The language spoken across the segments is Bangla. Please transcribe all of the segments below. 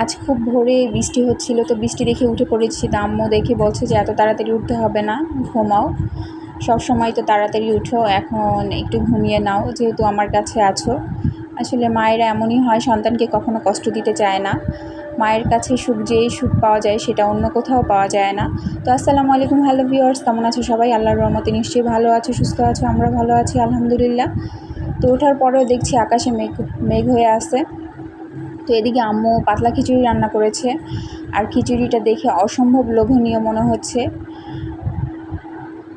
আজ খুব ভোরে বৃষ্টি হচ্ছিল, তো বৃষ্টি দেখে উঠে পড়েছি। তো দেখে বলছে যে, এত তাড়াতাড়ি উঠতে হবে না, ঘুমাও। সব সময় তো তাড়াতাড়ি উঠো, এখন একটু ঘুমিয়ে নাও, যেহেতু আমার কাছে আছো। আসলে মায়েরা এমনই হয়, সন্তানকে কখনো কষ্ট দিতে চায় না। মায়ের কাছে সুখ যেই সুখ পাওয়া যায়, সেটা অন্য কোথাও পাওয়া যায় না। তো আসসালামু আলাইকুম, হ্যালো ভিউয়ার্স, কেমন আছো সবাই? আল্লাহর রহমতে নিশ্চয়ই ভালো আছো, সুস্থ আছো, আমরা ভালো আছি, আলহামদুলিল্লাহ। তো ওঠার পরেও দেখছি আকাশে মেঘ মেঘ হয়ে আসে তো এদিকে আম্মু পাতলা খিচুড়ি রান্না করেছে। আর খিচুড়িটা দেখে অসম্ভব লোভনীয় মনে হচ্ছে।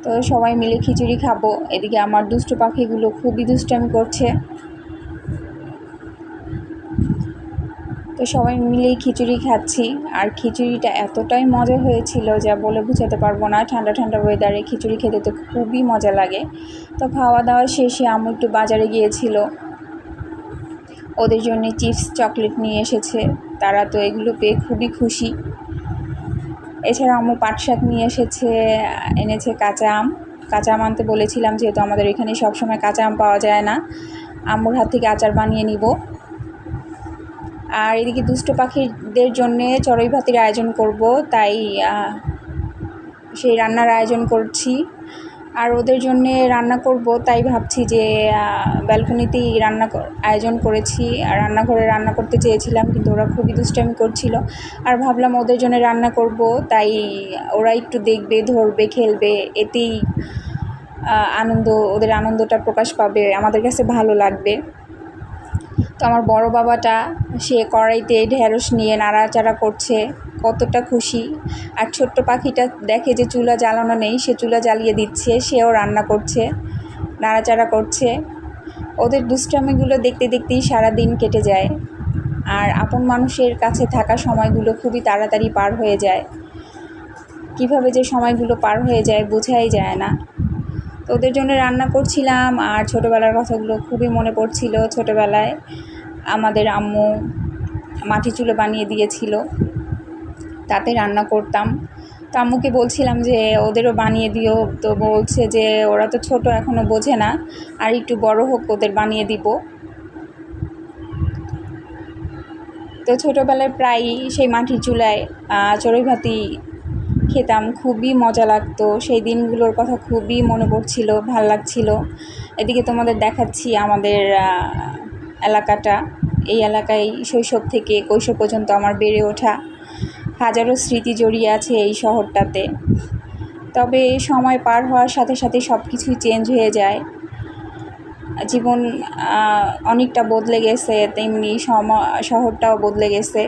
তো সবাই মিলে খিচুড়ি খাব। এদিকে আমার দুষ্ট পাখিগুলো খুবই দুষ্টামি করছে। তো সবাই মিলেই খিচুড়ি খাচ্ছি। আর খিচুড়িটা এতটাই মজা হয়েছিল যা বলে বুঝাতে পারব না। ঠান্ডা ঠান্ডা ওয়েদারে খিচুড়ি খেতে তো খুবই মজা লাগে। তো খাওয়া দাওয়া শেষে আম্মু একটু বাজারে গিয়েছিল। ওদের জন্য চিপস, চকলেট নিয়ে এসেছে। তারা তো এগুলো পেয়ে খুবই খুশি। এছাড়া আম্মু পাট শাক নিয়ে এসেছে, এনেছে কাঁচা আম। কাঁচা আম আনতে বলেছিলাম যেহেতু আমাদের এখানে সবসময় কাঁচা আম পাওয়া যায় না। আম্মুর হাত থেকে আচার বানিয়ে নিব। আর এদিকে দুষ্ট পাখিদের জন্যে চড়ই ভাতির আয়োজন করব, তাই সেই রান্নার আয়োজন করছি। আর ওদের জন্যে রান্না করব, তাই ভাবছি যে ব্যালকনিতেই রান্না আয়োজন করেছি। আর রান্নাঘরে রান্না করতে চেয়েছিলাম, কিন্তু ওরা খুবই দুষ্টামি করছিল। আর ভাবলাম ওদের জন্য রান্না করব, তাই ওরা একটু দেখবে, ধরবে, খেলবে, এতেই আনন্দ, ওদের আনন্দটা প্রকাশ পাবে, আমাদের কাছে ভালো লাগবে। তো আমার বড় বাবাটা, সে কড়াইতে ঢেঁড়স নিয়ে নাড়াচাড়া করছে, কতটা খুশি। আর ছোট্ট পাখিটা দেখে যে চুলা জ্বালানো নেই, সে চুলা জ্বালিয়ে দিচ্ছে, সেও রান্না করছে, নাড়াচাড়া করছে। ওদের দুষ্টামিগুলো দেখতে দেখতেই সারা দিন কেটে যায়। আর আপন মানুষের কাছে থাকা সময়গুলো খুবই তাড়াতাড়ি পার হয়ে যায়। কীভাবে যে সময়গুলো পার হয়ে যায় বোঝাই যায় না। তো ওদের জন্য রান্না করছিলাম, আর ছোটোবেলার কথাগুলো খুবই মনে পড়ছিল ছোটোবেলায়। আমাদের আম্মু মাটি চুলো বানিয়ে দিয়েছিল। তাতে রান্না করতাম। তো আম্মুকে বলছিলাম যে, ওদেরও বানিয়ে দিও। তো বলছে যে, ওরা তো ছোট এখনও বোঝে না। আর একটু বড় হোক, ওদের বানিয়ে দিব। তো ছোটোবেলায় প্রায়ই সেই মাটির চুলায় চড়ুই ভাতি খেতাম। খুবই মজা লাগতো। সেই দিনগুলোর কথা খুবই মনে পড়ছিল, ভালো লাগছিল। এদিকে তোমাদের দেখাচ্ছি আমাদের এলাকাটা, এই এলাকায় শৈশব থেকে কৈশোর পর্যন্ত আমার বেড়ে ওঠা হাজারো স্মৃতি জড়িয়ে আছে এই শহরটাতে। তবে সময় পার হওয়ার সাথে সাথে সব কিছুই চেঞ্জ হয়ে যায়। জীবন অনেকটা বদলে গেছে, তেমনি সম, শহরটাও বদলে গেছে।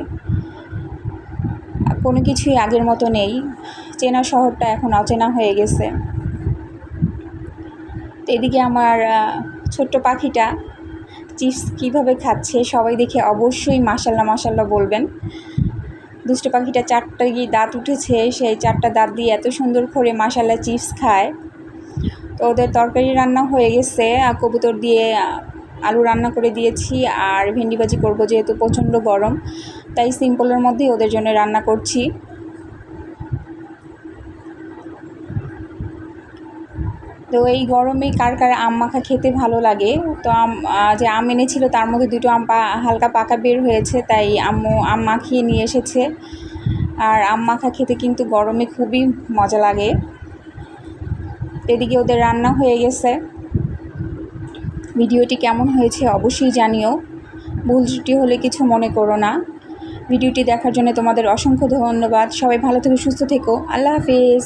কোনো কিছুই আগের মতো নেই। চেনা শহরটা এখন অচেনা হয়ে গেছে। এদিকে আমার ছোট্ট পাখিটা চিপস কীভাবে খাচ্ছে সবাই দেখে অবশ্যই মাসাল্লাহ মাসাল্লাহ বলবেন। দুষ্ট পাখিটা চারটা গিয়ে দাঁত উঠেছে, সেই চারটা দাঁত দিয়ে এত সুন্দর করে মাসাল্লা চিপস খায়। তো ওদের তরকারি রান্না হয়ে গেছে কবুতর দিয়ে আলু রান্না করে দিয়েছি, আর ভেন্ডি ভাজি করব যেহেতু প্রচণ্ড গরম, তাই সিম্পলের মধ্যেই ওদের জন্য রান্না করছি। তো এই গরমে কার কার আম মাখা খেতে ভালো লাগে? তো আম যে আম এনেছিল তার মধ্যে দুটো আম পা, হালকা পাকা বের হয়েছে, তাই আম্মু আম মাখিয়ে নিয়ে এসেছে। আর আম মাখা খেতে কিন্তু গরমে খুবই মজা লাগে। এদিকে ওদের রান্না হয়ে গেছে। ভিডিওটি কেমন হয়েছে অবশ্যই জানিও। ভুল ত্রুটি হলে কিছু মনে করো না। ভিডিওটি দেখার জন্য তোমাদের অসংখ্য ধন্যবাদ। সবাই ভালো থেকে, সুস্থ থেকো। আল্লাহ হাফিজ।